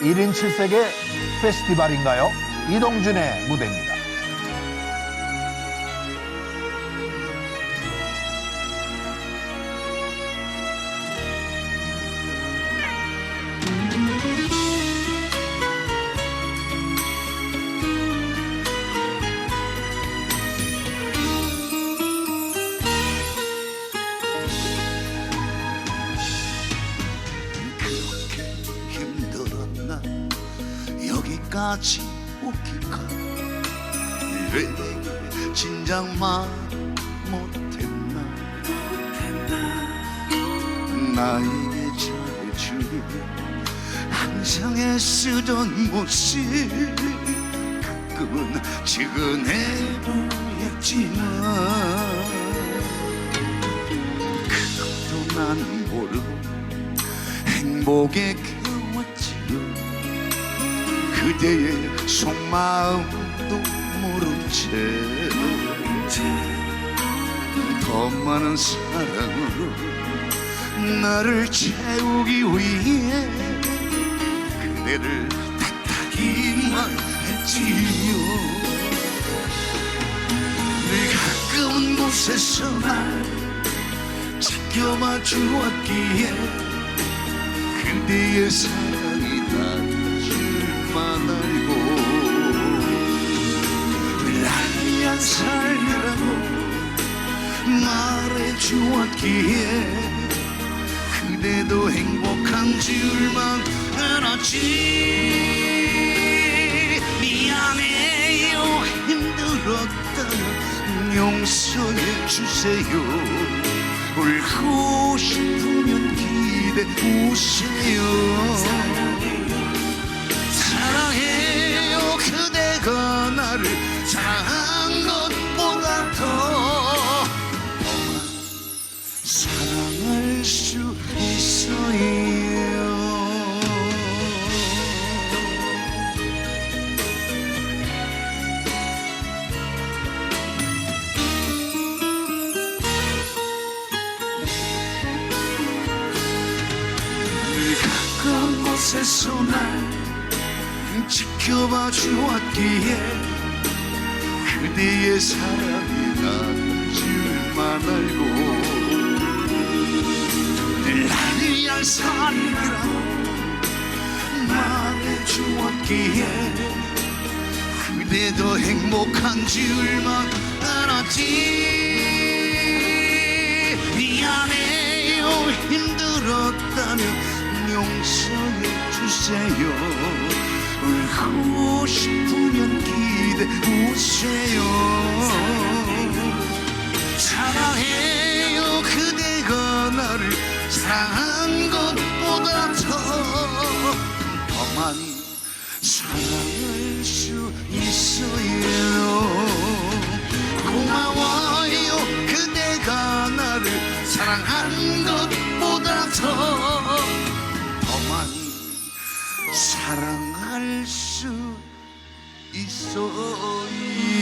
1인 7색의 페스티벌인가요? 이동준의 무대입니다. 오기가 왜 내게 진작 말 못했나? 나에게 잘해주는 항상 애쓰던 모습 가끔은 지근해 보였지만 그것도 난 모르고 행복에 겨웠지요 그대의 속마음도 모른 채더 많은 사랑으로 나를 채우기 위해 그대를 탓하기만 했지요. 가까운 곳에서 날 지켜봐 주었기에 그대의 사랑 말해 주었기에 그대도 행복한 줄만 알았지. 미안해요. 힘들었다면 용서해 주세요. 울고 싶으면 기대 우세요 곳에서 날 지켜봐 주었기에 그대의 사랑이 난 줄만 알고 날 위한 삶이라고 말해주었기에 그대도 행복한 줄만 알았지. 미안해요 힘들었다면 용서 해 주세요. 울고 싶으면 기대 우세요. 사랑해요 그대가 나를 사랑한 것보다 더, 더 많이 사랑할 수 있어요. 고마워요 그대가 나를 사랑한 것보다 더, 더 사랑할 수 있어요